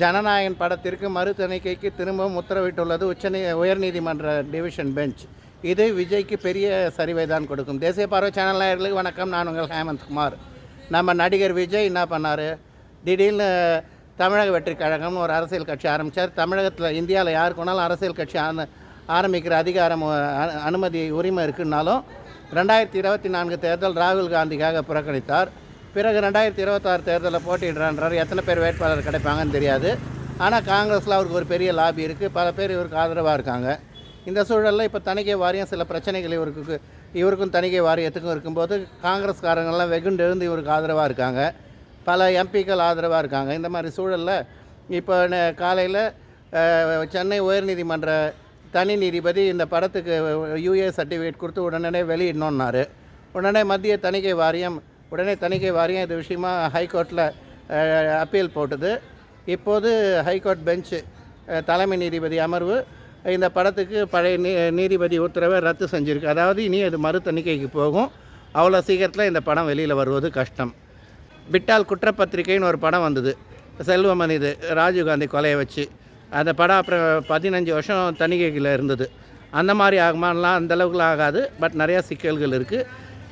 ஜனநாயகன் படத்திற்கு மறு தணிக்கைக்கு திரும்பவும் உத்தரவிட்டுள்ளது உச்சநீ உயர்நீதிமன்ற டிவிஷன் பெஞ்ச். இது விஜய்க்கு பெரிய சரிவை தான் கொடுக்கும். தேசிய பார்வை சேனல் நேயர்களுக்கு வணக்கம். நான் உங்கள் ஹேமந்த் குமார். நம்ம நடிகர் விஜய் என்ன பண்ணார்? திடீர்னு தமிழக வெற்றி கழகம்னு ஒரு அரசியல் கட்சி ஆரம்பித்தார் தமிழகத்தில் இந்தியாவில் யாருக்கு வேணாலும் அரசியல் கட்சி ஆரம்பிக்கிற அதிகாரம் அனுமதி உரிமை இருக்குன்னாலும் ரெண்டாயிரத்தி இருபத்தி நான்கு தேர்தல் ராகுல் காந்திக்காக புறக்கணித்தார். பிறகு ரெண்டாயிரத்தி இருபத்தாறு தேர்தலில் போட்டிடுறான்றார் எத்தனை பேர் வேட்பாளர் கிடைப்பாங்கன்னு தெரியாது. ஆனால் காங்கிரஸில் அவருக்கு ஒரு பெரிய லாபி இருக்குது பல பேர் இவருக்கு ஆதரவாக இருக்காங்க. இந்த சூழலில் இப்போ தணிக்கை வாரியம் சில பிரச்சனைகள் இவருக்கு இவருக்கும் தணிக்கை வாரியத்துக்கும் இருக்கும்போது காங்கிரஸ்காரங்கள்லாம் வெகுண்டு எழுந்து இவருக்கு ஆதரவாக இருக்காங்க. பல எம்பிக்கள் ஆதரவாக இருக்காங்க. இந்த மாதிரி சூழலில் இப்போ காலையில் சென்னை உயர்நீதிமன்ற தனி நீதிபதி இந்த படத்துக்கு யூஏ சர்டிஃபிகேட் கொடுத்து உடனே வெளியிடணுன்னாரு உடனே மத்திய தணிக்கை வாரியம் உடனே தணிக்கை வாரியம் இது விஷயமா ஹைகோர்ட்டில் அப்பீல் போட்டது. இப்போது ஹைகோர்ட் பெஞ்சு தலைமை நீதிபதி அமர்வு இந்த படத்துக்கு பழைய நீ நீதிபதி உத்தரவை ரத்து செஞ்சுருக்கு. அதாவது இனி அது மறு தணிக்கைக்கு போகும். அவ்வளோ சீக்கிரத்தில் இந்த படம் வெளியில் வருவது கஷ்டம். பிட்டால் குற்றப்பத்திரிகைன்னு ஒரு படம் வந்தது. செல்வமன் இது ராஜீவ்காந்தி கொலையை வச்சு. அந்த படம் அப்புறம் பதினஞ்சு வருஷம் தணிக்கையில் இருந்தது. அந்த மாதிரி ஆகுமான்லாம் அந்த அளவுக்குலாம் ஆகாது. பட் நிறையா சிக்கல்கள் இருக்குது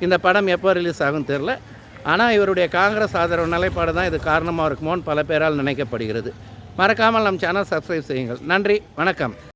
இந்த படம் எப்போ ரிலீஸ் ஆகும் தெரில. ஆனால் இவருடைய காங்கிரஸ் ஆதரவு நிலைப்பாடு தான் இது காரணமாக இருக்குமோன்னு பல பேரால் நினைக்கப்படுகிறது. மறக்காமல் நம் சேனல் சப்ஸ்கிரைப் செய்யுங்கள். நன்றி வணக்கம்.